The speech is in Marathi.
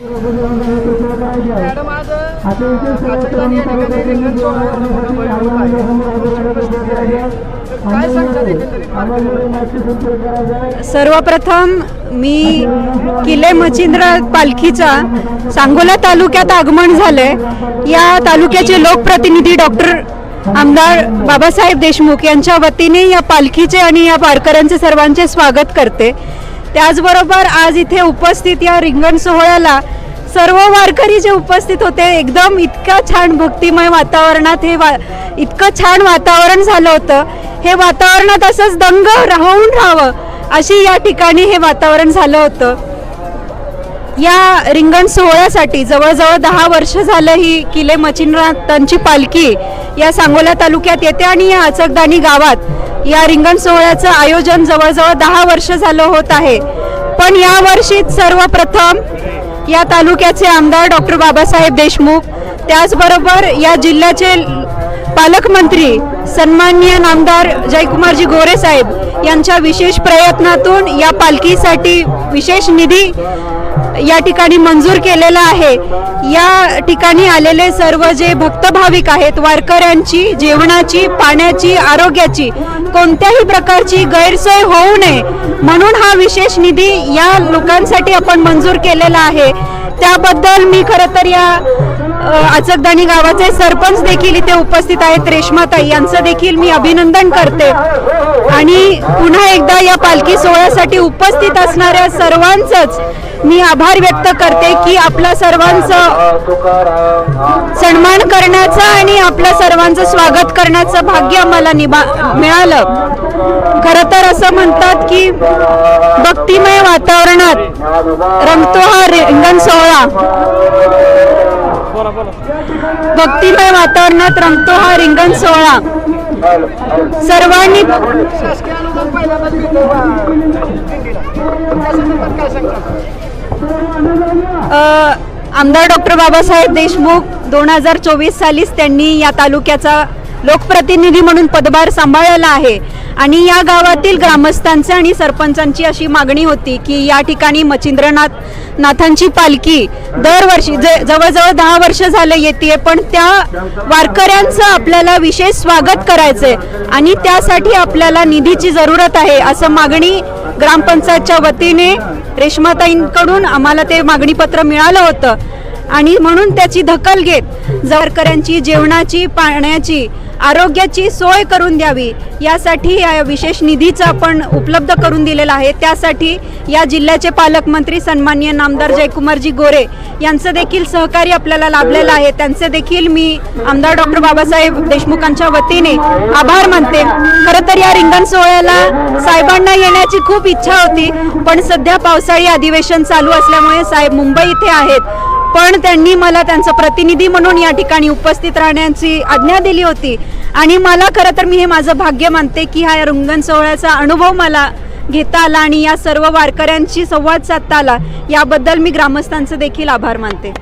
मॅडम आज या ठिकाणी रिंगण आहे. काय सांगतात एकंदरीत सर्वप्रथम मी किल्ले मच्छिंद्र पालखीचा सांगोला तालुक्यात आगमन झालंय या तालुक्याचे लोकप्रतिनिधी डॉक्टर आमदार बाबासाहेब देशमुख यांच्या वतीने या पालखीचे आणि या वारकऱ्यांचे सर्वांचे स्वागत करते त्याचबरोबर आज इथे उपस्थित या रिंगण सोहळ्याला सर्व वारकरी जे उपस्थित होते एकदम इतकं छान भक्तिमय वातावरणात हे वा इतकं छान वातावरण झालं होतं. हे वातावरणात असंच दंग राहून राहावं अशी या ठिकाणी हे वातावरण झालं होतं. या रिंगण सोहळ्यासाठी जवळजवळ दहा वर्ष झालं ही किले मच्छिंद्रनाथांची पालखी या सांगोला तालुक्यात येते आणि या अचकदानी गावात या रिंगण सोहळ्याचं आयोजन जवळजवळ दहा वर्ष झालं होत आहे. पण या वर्षी सर्वप्रथम या तालुक्याचे आमदार डॉक्टर बाबासाहेब देशमुख त्याचबरोबर या जिल्ह्याचे पालकमंत्री सन्माननीय नामदार जयकुमारजी गोरे साहेब यांच्या विशेष प्रयत्नातून या पालखीसाठी विशेष निधी या ठिकाणी मंजूर केलेला आहे. या ठिकाणी आलेले सर्व जे भक्त भाविक आहेत वारकऱ्यांची जेवणाची पाण्याची आरोग्याची कोणत्याही प्रकारची गैरसोय होऊ नये म्हणून हा विशेष निधी या लोकांसाठी आपण मंजूर केलेला आहे. त्याबद्दल मी खरं तर या अ, अचकदानी गावाचे सरपंच देखील इथे उपस्थित आहेत. रेश्माताई यांचं देखील मी अभिनंदन करते. आणि पुन्हा एकदा या पालखी सोहळ्यासाठी उपस्थित असणाऱ्या सर्वांचंच मी आभार व्यक्त करते की आपल्या सर्वांचं सन्मान करण्याचं आणि आपल्या सर्वांचं स्वागत करण्याचं भाग्य आम्हाला निभा मिळालं. खरं तर असं म्हणतात की भक्तिमय वातावरणात रंगतो हा रिंगण सोहळा. भक्तिमय वातावरणात रंगतो हा रिंगण सोहळा. सर्वांनी आमदार डॉक्टर बाबासाहेब देशमुख दोन हजार चोवीस सालीच त्यांनी या तालुक्याचा लोकप्रतिनिधी म्हणून पदभार सांभाळलेला आहे. आणि या गावातील ग्रामस्थांचे आणि सरपंचांची अशी मागणी होती की या ठिकाणी मच्छिंद्रनाथ नाथांची पालखी दरवर्षी जे जवळजवळ दहा वर्ष झाले येते पण त्या वारकऱ्यांचं आपल्याला विशेष स्वागत करायचंय आणि त्यासाठी आपल्याला निधीची जरूरत आहे असं मागणी ग्रामपंचायतच्या वतीने रेश्माताईंकडून आम्हाला ते मागणीपत्र मिळालं होतं. आणि म्हणून त्याची दखल घेत जरकऱ्यांची जेवणाची पाण्याची आरोग्याची सोय करून द्यावी. यासाठी या विशेष निधीचं आपण उपलब्ध करून दिलेला आहे. त्यासाठी या जिल्ह्याचे पालकमंत्री सन्मान्य नामदार जयकुमारजी गोरे यांचं देखील सहकार्य आपल्याला लाभलेलं आहे. त्यांचे देखील मी आमदार डॉक्टर बाबासाहेब देशमुखांच्या वतीने आभार मानते. खरं तर या रिंगण सोहळ्याला साहेबांना येण्याची खूप इच्छा होती पण सध्या पावसाळी अधिवेशन चालू असल्यामुळे साहेब मुंबई इथे आहेत. पण त्यांनी मला त्यांचा प्रतिनिधी म्हणून या ठिकाणी उपस्थित राहण्याची आज्ञा दिली होती. आणि मला खरं तर मी हे माझं भाग्य मानते की हा रंगण सोहळ्याचा अनुभव मला घेता आला आणि या सर्व वारकऱ्यांशी संवाद साधता आला. याबद्दल मी ग्रामस्थांचं देखील आभार मानते.